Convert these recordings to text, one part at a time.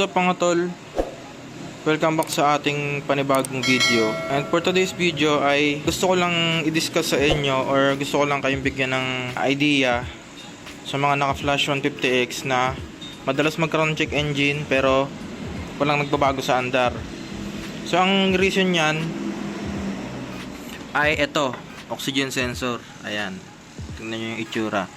What's up mga tol? Welcome back sa ating panibagong video. And for today's video ay gusto ko lang i-discuss sa inyo or gusto ko lang kayong bigyan ng idea sa mga naka-flash 150X na madalas magkaroon check engine pero walang nagbabago sa andar. So ang reason niyan ay ito, oxygen sensor. Ayan. Tingnan niyo yung itsura.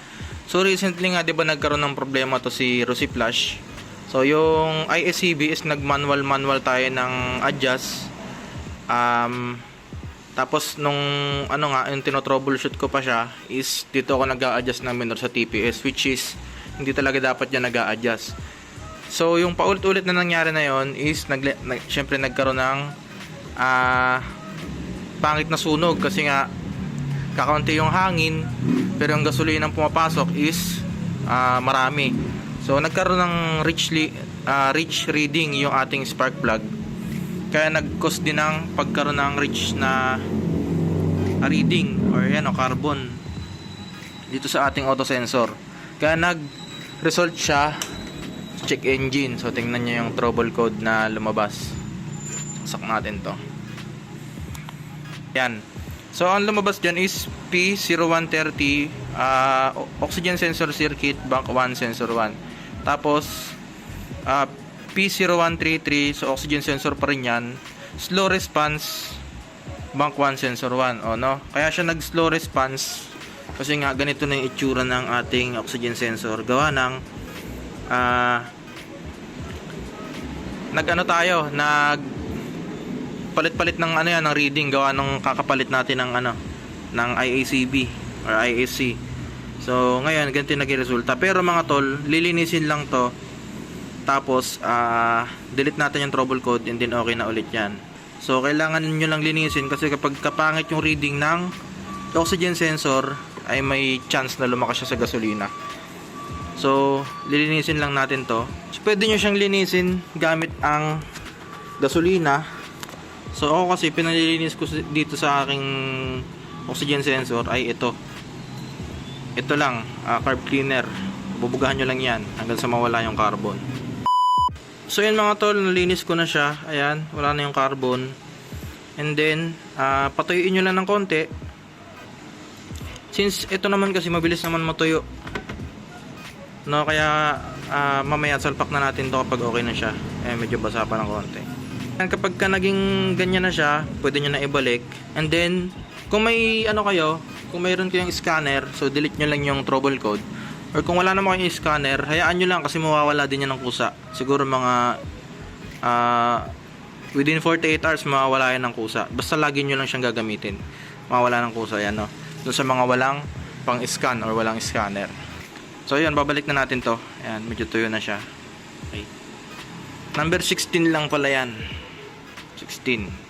So recently nga 'di ba nagkaroon ng problema to si Rosy Flash. So yung ISCB is nag-manual manual tayo ng adjust. Um tapos nung ano nga yung tino-troubleshoot ko pa siya is dito ako nag-a-adjust ng minor sa TPS which is hindi talaga dapat yan nag-a-adjust. So yung paulit-ulit na nangyari na yon is nag, nag syempre nagkaroon ng ah pangit na sunog kasi nga kakaunti yung hangin pero yung gasolina ang pumapasok is ah, marami so nagkaroon ng richly ah, rich reading yung ating spark plug. Kaya nag-cause din ng pagkaroon ng rich na ah, reading or yan o carbon dito sa ating auto sensor kaya nag-result siya check engine. So tingnan nyo yung trouble code na lumabas. Sak natin to. Yan. So ang lumabas dyan is P0130 uh, oxygen sensor circuit bank 1 sensor 1. Tapos uh, P0133 so oxygen sensor pa rin yan. Slow response bank 1 sensor 1 o no. Kaya siya nag slow response kasi nga ganito na yung itsura ng ating oxygen sensor gawa ng uh, nag ano tayo nag palit-palit ng ano yan ng reading gawa ng kakapalit natin ng ano ng IACB or IAC. So ngayon ganito naging resulta. Pero mga tol, lilinisin lang to. Tapos ah delete natin yung trouble code and then okay na ulit yan. So kailangan niyo lang linisin kasi kapag kapangit yung reading ng oxygen sensor ay may chance na lumakas siya sa gasolina. So lilinisin lang natin to. So, pwede nyo siyang linisin gamit ang gasolina So ako kasi pinalilinis ko dito sa aking oxygen sensor ay ito. Ito lang, ah, carb cleaner. Bubugahan nyo lang yan hanggang sa mawala yung carbon. So yun mga tol, nalinis ko na siya. Ayan, wala na yung carbon. And then, ah, patuyuin nyo lang ng konti. Since ito naman kasi mabilis naman matuyo. No, kaya ah, mamaya salpak na natin to kapag okay na siya. Eh, medyo basa pa ng konti. And kapag ka naging ganyan na siya, pwede nyo na ibalik. And then, kung may ano kayo, kung mayroon kayong scanner, so delete nyo lang yung trouble code. Or kung wala naman kayong scanner, hayaan nyo lang kasi mawawala din yan ng kusa. Siguro mga ah, within 48 hours mawawala yan ng kusa. Basta lagi nyo lang siyang gagamitin. Mawawala ng kusa yan, no? Doon sa mga walang pang-scan or walang scanner. So, yun, babalik na natin to. Ayan, medyo tuyo na siya. Okay. Number 16 lang pala yan. 16.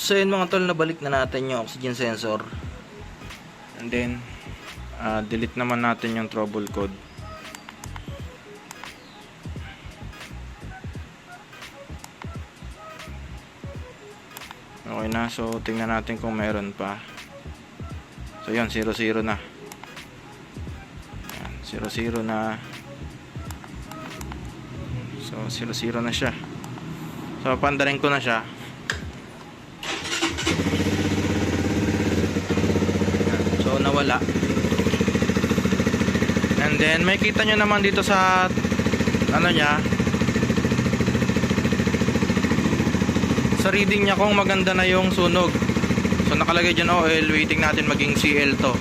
So yun mga tol, nabalik na natin yung oxygen sensor. And then, ah, delete naman natin yung trouble code. Okay na, so tingnan natin kung meron pa. So yun, 0-0 na. Yan, 0-0 na. So 0-0 na siya. So pandarin ko na siya. Yan. So nawala. And then may kita nyo naman dito sa ano niya sa reading niya kung maganda na yung sunog. So nakalagay dyan oil, waiting natin maging CL to.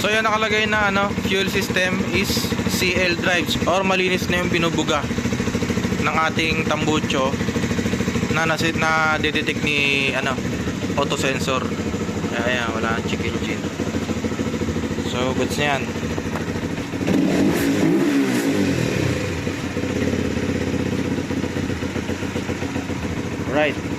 So yun nakalagay na ano, fuel system is CL drives or malinis na yung binubuga ng ating tambucho na nasit na detect ni ano auto sensor. Ayan, wala check engine. So, goods na yan. Alright.